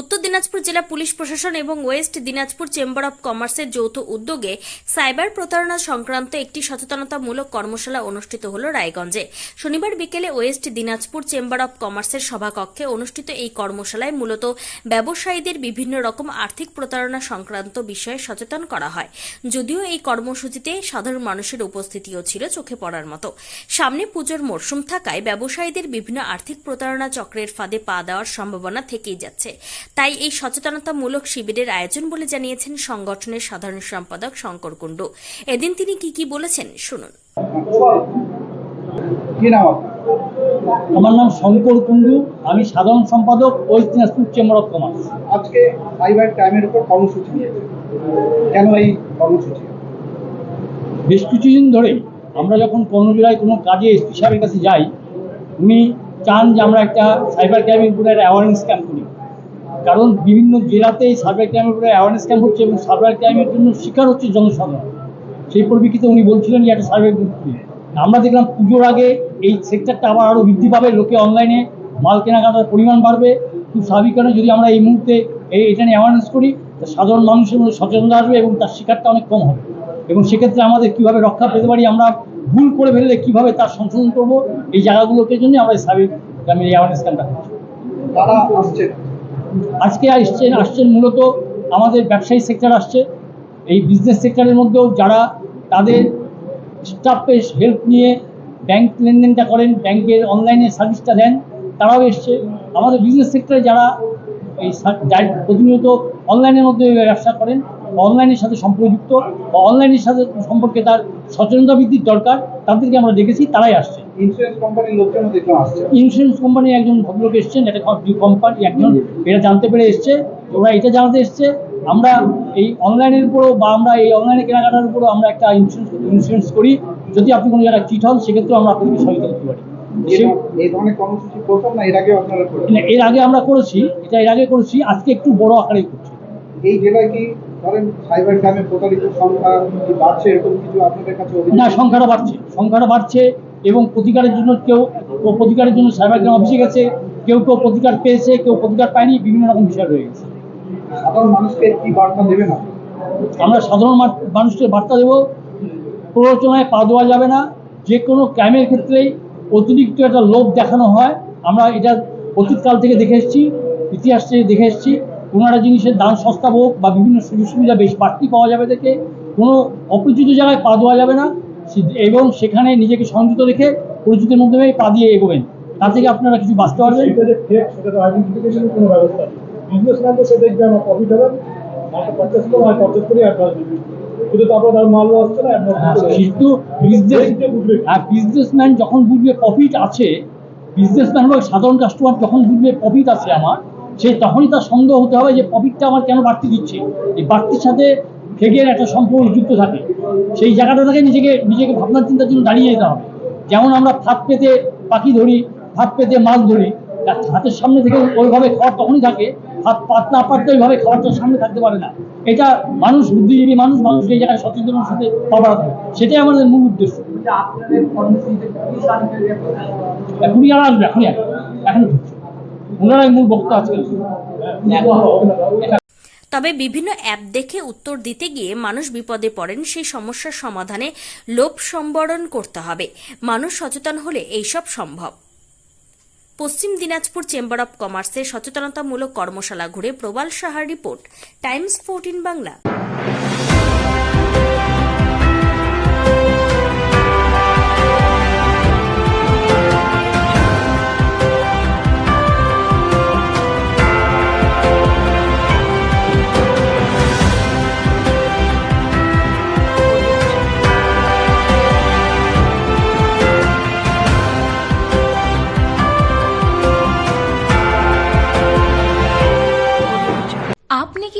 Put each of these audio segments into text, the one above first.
উত্তর দিনাজপুর জেলা পুলিশ প্রশাসন এবং ওয়েস্ট দিনাজপুর চেম্বার অব কমার্সের যৌথ উদ্যোগে সাইবার প্রতারণা সংক্রান্ত একটি সচেতনতামূলক কর্মশালা অনুষ্ঠিত হল রায়গঞ্জে। শনিবার বিকেলে ওয়েস্ট দিনাজপুর চেম্বার অব কমার্সের সভাকক্ষে অনুষ্ঠিত এই কর্মশালায় মূলত ব্যবসায়ীদের বিভিন্ন রকম আর্থিক প্রতারণা সংক্রান্ত বিষয়ে সচেতন করা হয়। যদিও এই কর্মসূচিতে সাধারণ মানুষের উপস্থিতিও ছিল চোখে পড়ার মতো। সামনে পুজোর মরশুম থাকায় ব্যবসায়ীদের বিভিন্ন আর্থিক প্রতারণা চক্রের ফাঁদে পা দেওয়ার সম্ভাবনা থেকেই যাচ্ছে। তাই এই সচেতনতামূলক শিবিরের আয়োজন বলে জানিয়েছেন সংগঠনের সাধারণ সম্পাদক শঙ্কর কুণ্ডু। এদিন তিনি কি কি বলেছেন শুনুন? আমার নাম শঙ্কর কুণ্ডু আমি সাধারণ সম্পাদক west Dinajpur chamber of commerce. আজকে সাইবার ক্রাইমের উপর কর্মসূচি নিয়েছে কেন এই কর্মসূচি? বেশ কিছুদিন ধরে আমরা যখন পনেরো জেলায় কোনো কাজে এসপি সাহেবের কাছে যাই উনি চান যে আমরা একটা সাইবার ক্রাইমের উপরে একটা অ্যাওয়ারনেস ক্যাম্প করি। কারণ বিভিন্ন জেলাতেই সাইবার ক্রাইমের উপরে অ্যাওয়ারনেস ক্যাম্প হচ্ছে এবং সাইবার ক্রাইমের জন্য শিকার হচ্ছে জনসাধারণ। সেই পরিপ্রেক্ষিতে উনি বলছিলেন যে একটা সার্ভে গ্রুপ আমরা দেখলাম পুজোর আগে এই সেক্টরটা আবার আরও বৃদ্ধি পাবে, লোকে অনলাইনে মাল কেনাকাটার পরিমাণ বাড়বে। খুব স্বাভাবিক কারণে যদি আমরা এই মুহূর্তে এই এটা নিয়ে অ্যাওয়ারনেস করি সাধারণ মানুষের মধ্যে সচেতনতা আসবে এবং তার শিকারটা অনেক কম হবে। এবং সেক্ষেত্রে আমাদের কীভাবে রক্ষা পেতে পারি, আমরা ভুল করে ফেললে কীভাবে তার সংশোধন করব, এই জায়গাগুলোকে জন্য আমরা এই সার্ভিস গ্রামের অ্যাওয়ারনেস ক্যাম্পটা করছি। তারা আসছে আজকে আসছেন আসছেন মূলত আমাদের ব্যবসায়ী সেক্টর আসছে। এই বিজনেস সেক্টরের মধ্যেও যারা তাদের স্টাফের হেল্প নিয়ে ব্যাংক লেনদেনটা করেন ব্যাংকের অনলাইনে সার্ভিসটা দেন, তারাও এসছে। আমাদের বিজনেস সেক্টরে যারা এই প্রতিনিয়ত অনলাইনের মধ্যে ব্যবসা করেন অনলাইনের সাথে সম্পর্কযুক্ত, বা অনলাইনের সাথে সম্পর্কে তার সচেতনতা বৃদ্ধির দরকার, তাদেরকে আমরা দেখেছি, তারাই আসছে। ইন্স্যুরেন্স কোম্পানির কোম্পানির একজন ভদ্রলোক এসছেন একটা কোম্পানি একজন এটা জানতে পেরে এসছে ওরা এটা জানাতে এসছে। আমরা এই অনলাইনের উপরও বা আমরা এই অনলাইনে কেনাকাটার উপরও আমরা একটা ইন্স্যুরেন্স ইন্স্যুরেন্স করি। যদি আপনি কোনো জায়গায় চিট হন সেক্ষেত্রেও আমরা আপনাকে সহায়তা করতে পারি। এর আগে আমরা করেছি এটা এর আগে করেছি আজকে একটু বড় আকারে করছি। এই জেলায় কি ধরেন সাইবার ক্রাইমে প্রতারিত সংখ্যা বাড়ছে? এরকম কিছু আপনাদের কাছে না সংখ্যাটা বাড়ছে সংখ্যাটা বাড়ছে। এবং প্রতিকারের জন্য কেউ কেউ প্রতিকারের জন্য সাইবার ক্রাইম অফিসে গেছে কেউ কেউ প্রতিকার পেয়েছে কেউ প্রতিকার পায়নি বিভিন্ন রকম বিষয় রয়ে গেছে। আমরা সাধারণ মানুষকে বার্তা দেব প্ররোচনায় পা দেওয়া যাবে না যে কোনো ক্রাইমের ক্ষেত্রেই অতিরিক্ত একটা লোভ দেখানো হয়। আমরা এটা অতীতকাল থেকে দেখে এসেছি ইতিহাস থেকে দেখে এসেছি কোনো একটা জিনিসের দাম সস্তা হোক বা বিভিন্ন সুযোগ সুবিধা বেশ বাড়তি পাওয়া যাবে দেখে কোনো অপরিচিত জায়গায় পা দেওয়া যাবে না। এবং সেখানে নিজেকে সংযুক্ত রেখে পরিচিতের মাধ্যমে পা দিয়ে এগোবেন। তা থেকে আপনারা কিছু বাঁচতে পারবেন। বিজনেসম্যান তার কিন্তু বিজনেসম্যান যখন বুঝবে প্রফিট আছে বিজনেসম্যান বা সাধারণ কাস্টমার যখন বুঝবে প্রফিট আছে আমার সে তখনই তার সন্দেহ হতে হবে যে প্রফিটটা আমার কেন বাড়তি দিচ্ছে। এই বাড়তির সাথে ফেকের একটা সম্পর্ক যুক্ত থাকে। সেই জায়গাটা থেকে নিজেকে নিজেকে ভাবনা চিন্তার জন্য দাঁড়িয়ে যেতে হবে। যেমন আমরা ফাঁদ পেতে পাখি ধরি ফাঁদ পেতে মাছ ধরি তার হাতের সামনে থেকে ওইভাবে খাবার তখনই থাকে হাত পাত না ওইভাবে খাবারটা সামনে থাকতে পারে না। এটা মানুষ বুদ্ধিজীবী মানুষ মানুষ এই জায়গায় সচেতনের সাথে হবে সেটাই আমাদের মূল উদ্দেশ্য। এখনই আর আসবে এখনই এখন ওনারাই মূল বক্তা আজকে। তবে বিভিন্ন অ্যাপ দেখে উত্তর দিতে গিয়ে মানুষ বিপদে পড়েন, সেই সমস্যার সমাধানে লোভ সম্বরণ করতে হবে। মানুষ সচেতন হলে এইসব সম্ভব। পশ্চিম দিনাজপুর চেম্বার অব কমার্সের সচেতনতামূলক কর্মশালা ঘুরে প্রবাল সাহার রিপোর্ট, টাইমস ফোরটিন বাংলা।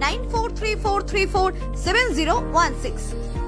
9434347016.